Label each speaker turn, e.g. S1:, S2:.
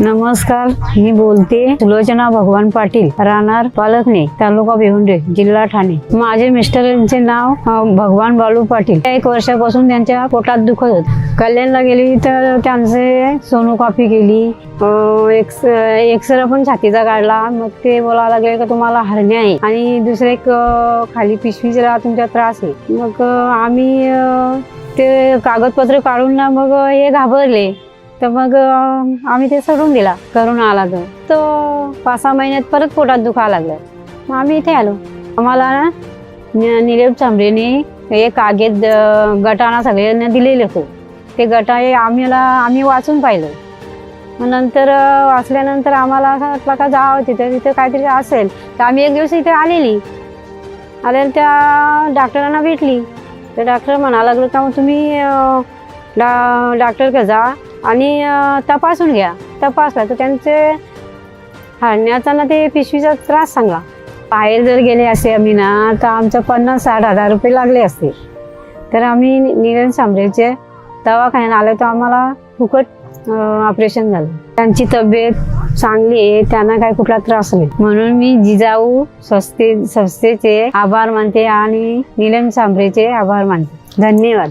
S1: नमस्कार मी बोलते सुलोचना भगवान पाटील राहणार पालकणे तालुका भिवंडे जिल्हा ठाणे. माझे मिस्टरांचे नाव भगवान बालू पाटील. एक वर्षापासून त्यांच्या पोटात दुखत होत. कल्याणला गेली तर त्यांचे सोनोग्राफी केली एक्स एक्सरे पण छातीचा काढला मग ते बोलायला लागले का तुम्हाला हरणे आहे आणि दुसरे एक खाली पिशवीचा तुमचा त्रास आहे. मग आम्ही ते कागदपत्र काढून ना मग हे घाबरले. तर मग आम्ही ते सोडून दिला करून आला तर तो पाच सहा महिन्यात परत पोटात दुखायला लागलं. मग आम्ही इथे आलो. आम्हाला ना निलेप चांबरेने हे कागद गटाना सगळ्यांना दिलेले होते. ते गटा हे आम्हाला आम्ही वाचून पाहिलं. मग नंतर वाचल्यानंतर आम्हाला असं वाटलं का जावं तिथं तिथं काहीतरी असेल. तर आम्ही एक दिवस इथे आलेली. आलेल्या त्या डॉक्टरांना भेटली. तर डॉक्टर म्हणायला लागलं का मग तुम्ही डा डॉक्टर जा. आणि तपासून घ्या. तपासला तर त्यांचे हाडण्याचा ना ते पिशवीचा त्रास सांगा. बाहेर जर गेले असे आम्ही ना तर आमचं पन्नास साठ हजार रुपये लागले असते तर आम्ही निरन सांबरेचे दवाखान्यात आलो तर आम्हाला फुकट ऑपरेशन झालं. त्यांची तब्येत चांगली आहे त्यांना काही कुठला त्रास नाही. म्हणून मी जिजाऊ संस्थे संस्थेचे आभार मानते आणि निलम सांबरेचे आभार मानते. धन्यवाद.